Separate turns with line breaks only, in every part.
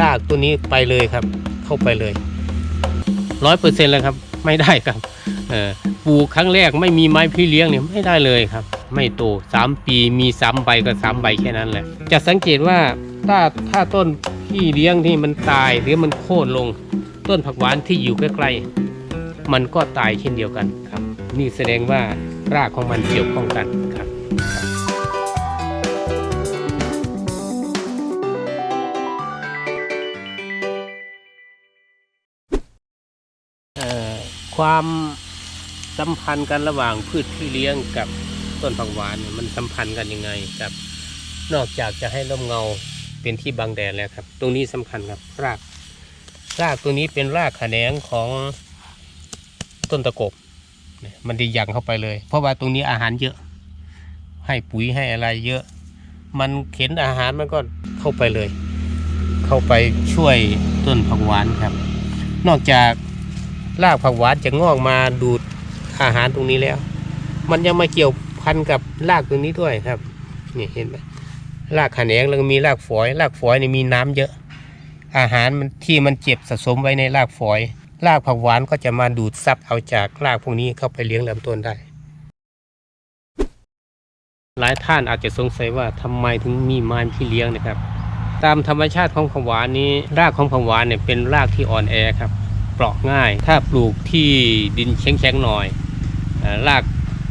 ลากตัวนี้ไปเลยครับ เข้าไปเลยร้อยเปอร์เซ็นต์เลยครับ ไม่ได้ครับเออปลูกครั้งแรกไม่มีไม้พี่เลี้ยงเนี่ยไม่ได้เลยครับ ไม่โตสามปีมีสามใบก็สามใบแค่นั้นแหละ จะสังเกตว่าถ้าถ้าต้นพี่เลี้ยงที่มันตายหรือมันโค่นลง ต้นผักหวานที่อยู่ใกล้ๆมันก็ตายเช่นเดียวกันครับ นี่แสดงว่ารากของมันเกี่ยวข้องกันครับ ความสัมพันธ์กันระหว่างพืชที่เลี้ยงกับต้นผักหวานมันสัมพันธ์กันยังไงครับ นอกจากจะให้ร่มเงาเป็นที่บังแดดแล้วครับ ตรงนี้สำคัญครับราก รากตัวนี้เป็นรากแขนงของต้นตะกบมันดียังเข้าไปเลย เพราะว่าตรงนี้อาหารเยอะ ให้ปุ๋ยให้อะไรเยอะ มันเข็นอาหารมันก็เข้าไปเลย เข้าไปช่วยต้นผักหวานครับ นอกจาก รากผักหวานจะงอกมาดูดอาหารตรงนี้แล้ว มันยังมาเกี่ยวพันกับรากตรงนี้ด้วยครับนี่เห็นไหมรากแขนงแล้วก็มีรากฝอยรากฝอยนี่มีน้ำเยอะ อาหารมันที่มันเจ็บสะสมไว้ในรากฝอยรากผักหวานก็จะมาดูดซับเอาจากรากพวกนี้เข้าไปเลี้ยงลำต้นได้ หลายท่านอาจจะสงสัยว่าทำไมถึงมีไม้พี่เลี้ยงนะครับ ตามธรรมชาติของผักหวานนี้ รากของผักหวานเนี่ยเป็นรากที่อ่อนแอครับ เปราะง่าย ถ้าปลูกที่ดินแข็งๆหน่อยราก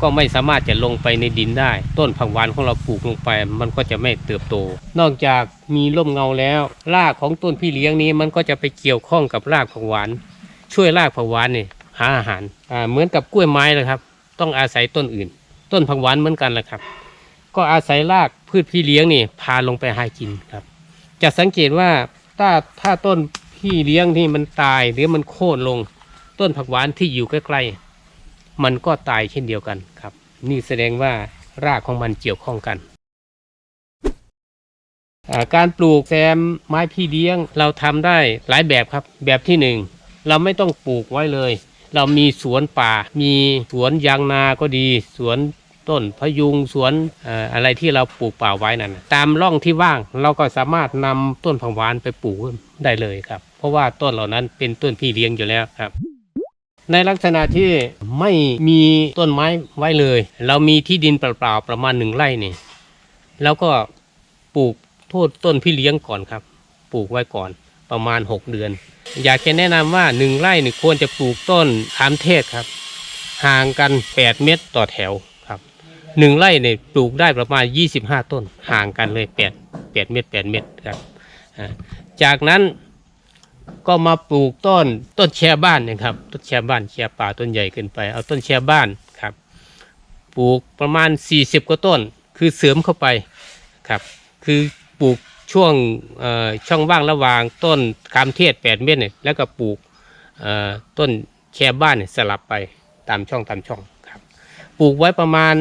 ก็ไม่สามารถจะลงไปในดินได้ ต้นผักหวานของเราปลูกลงไป มันก็จะไม่เติบโต นอกจากมีร่มเงาแล้ว รากของต้นพี่เลี้ยงนี้มันก็จะไปเกี่ยวข้องกับรากผักหวาน ช่วยรากผักหวานนี่หาอาหารอ่าเหมือนกับกล้วยไม้เลยครับ ต้องอาศัยต้นอื่น ต้นผักหวานเหมือนกันแหละครับ ก็อาศัยรากพืชพี่เลี้ยงนี่พาลงไปหากินครับ จะสังเกตว่าถ้าถ้าต้น พี่เลี้ยงที่มันตายหรือมันโค่นลง ต้นผักหวานที่อยู่ใกล้ๆมันก็ตายเช่นเดียวกันครับ นี่แสดงว่ารากของมันเกี่ยวข้องกันาการปลูกแซมไม้พี่เลี้ยงเราทำได้หลายแบบครับ แบบที่หนึ่งเราไม่ต้องปลูกไว้เลย เรามีสวนป่า มีสวนยางนาก็ดี สวนต้นพะยุงสวนออะไรที่เราปลูกป่าไว้นั่นตามร่องที่ว่างเราก็สามารถนำต้นผักหวานไปปลูก ได้เลยครับ เพราะว่าต้นเหล่านั้นเป็นต้นพี่เลี้ยงอยู่แล้วครับ ในลักษณะที่ไม่มีต้นไม้ไว้เลย เรามีที่ดินเปล่าๆประมาณหนึ่งไร่นี่แล้วก็ปลูกโทษต้นพี่เลี้ยงก่อนครับ ปลูกไว้ก่อนประมาณ 6 เดือน อยากจะแนะนำว่าหนึ่งไร่นี่ควรจะปลูกต้นขามเทศครับ ห่างกัน 8 เมตรต่อแถวครับหนึ่งไร่เนี่ยปลูกได้ประมาณ 25 ต้น ห่างกันเลย 8 8 เมตร 8 เมตรครับ จากนั้นก็มาปลูกต้นต้นแชบ้านนะครับต้นแชบ้านแชป่าต้นใหญ่เกินไป เอาต้นแชบ้านครับปลูกประมาณ 40กว่าต้น คือเสริมเข้าไปครับคือปลูกช่วงช่องว่างระหว่างต้นคามเทศ 8 เมตรเนี่ยแล้วก็ปลูกต้นแชบ้านเนี่ยสลับไปตามช่องตามช่องครับปลูกไว้ประมาณ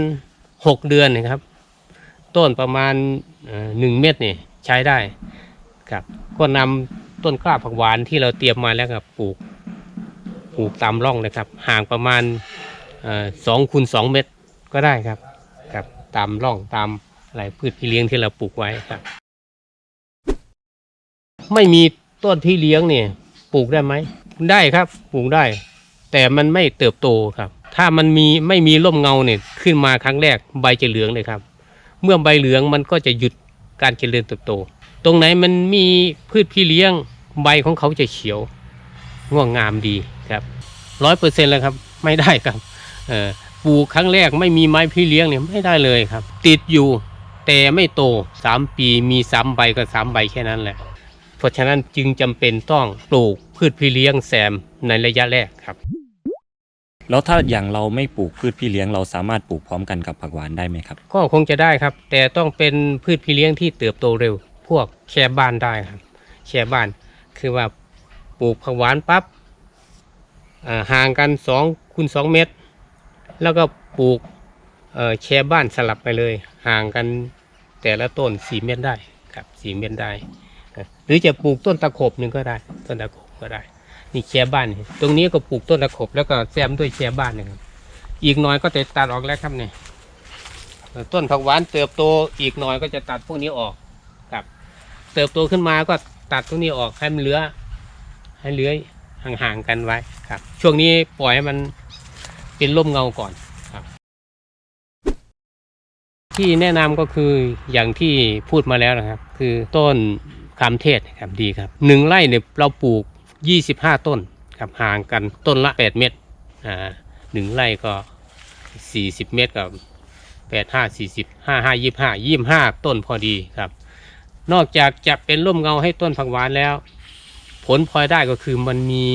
6 เดือนนะครับ ต้นประมาณเอ่อหนึ่งเมตรเนี่ยใช้ได้ ครับก็นำต้นกล้าผักหวานที่เราเตรียมมาแล้วครับปลูกปลูกตามร่องนะครับ ห่างประมาณสองคูณสองเมตรก็ได้ครับครับตามร่องตามอะไรพืชพี่เลี้ยงที่เราปลูกไว้ครับ ไม่มีต้นพี่เลี้ยงเนี่ยปลูกได้ไหมได้ครับปลูกได้ แต่มันไม่เติบโตครับ ถ้ามันมีไม่มีร่มเงาเนี่ยขึ้นมาครั้งแรกใบจะเหลืองเลยครับ เมื่อใบเหลืองมันก็จะหยุดการเจริญเติบโต ตรงไหนมันมีพืชพี่เลี้ยงใบของเขาจะเขียวงอกงามดีครับร้อยเปอร์เซ็นต์เลยครับ ไม่ได้ครับเออปลูกครั้งแรกไม่มีไม้พี่เลี้ยงเนี่ยไม่ได้เลยครับ ติดอยู่แต่ไม่โตสามปีมีสามใบก็สามใบแค่นั้นแหละ เพราะฉะนั้นจึงจำเป็นต้องปลูกพืชพี่เลี้ยงแซมในระยะแรกครับ
แล้วถ้าอย่างเราไม่ปลูกพืชพี่เลี้ยงเราสามารถปลูกพร้อมกันกับผักหวานได้ไหมครับ
ก็คงจะได้ครับ แต่ต้องเป็นพืชพี่เลี้ยงที่เติบโตเร็วพ วกแช่บ้านได้ครับแช่บ้านคือว่าปลูกผักหวานปั๊บห่างกันสองคูณสองเมตร แล้วก็ปลูกแช่บ้านสลับไปเลย ห่างกันแต่ละต้นสี่เมตรได้ครับสี่เมตรได้ หรือจะปลูกต้นตะขบหนึ่งก็ได้ ต้นตะขบก็ได้ นี่แช่บ้าน ตรงนี้ก็ปลูกต้นตะขบแล้วก็แซมด้วยแช่บ้านนะครับอีกหน่อยก็จะตัดออกแล้วครับเนี่ยต้นผักหวานเติบโตอีกหน่อยก็จะตัดพวกนี้ออก เติบโตขึ้นมาก็ตัดตรงนี้ออกให้มันเหลือ ให้เหลือห่างๆกันไว้ครับ ช่วงนี้ปล่อยให้มันเป็นร่มเงาก่อนครับ ที่แนะนำก็คืออย่างที่พูดมาแล้วนะครับ คือต้นคำเทศครับดีครับหนึ่งไร่เนี่ยเราปลูก 25 ต้นครับห่างกันต้นละ 8 เมตรอ่าหนึ่งไร่ก็ 40 เมตรกับ8 5 40 5 5 25 25 ต้นพอดีครับ นอกจากจะเป็นร่มเงาให้ต้นผักหวานแล้ว ผลพลอยได้ก็คือมันมี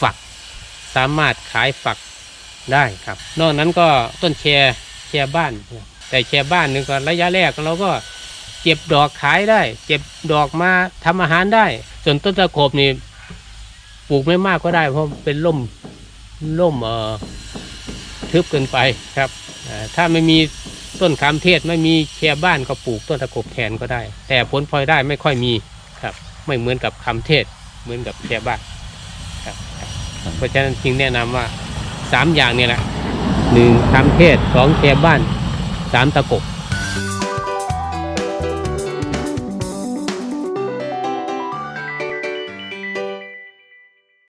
ฝัก สามารถขายฝักได้ครับ นอกนั้นก็ต้นแชร์แชร์บ้าน แต่แชร์บ้านนี่ก็ระยะแรกเราก็เก็บดอกขายได้ เก็บดอกมาทำอาหารได้ ส่วนต้นตะโขบนี่ปลูกไม่มากก็ได้ เพราะเป็นร่มร่มเอ่อทึบเกินไปครับถ้าไม่มี ต้นขามเทศไม่มีแชร์บ้านก็ปลูกต้นตะกบแทนก็ได้ แต่ผลพลอยได้ไม่ค่อยมีครับ ไม่เหมือนกับขามเทศ เหมือนกับแชร์บ้านครับเพราะฉะนั้นจึงแนะนำว่าสามอย่างเนี่ยแหละหนึ่งขามเทศสองแชร์บ้านสามตะกบ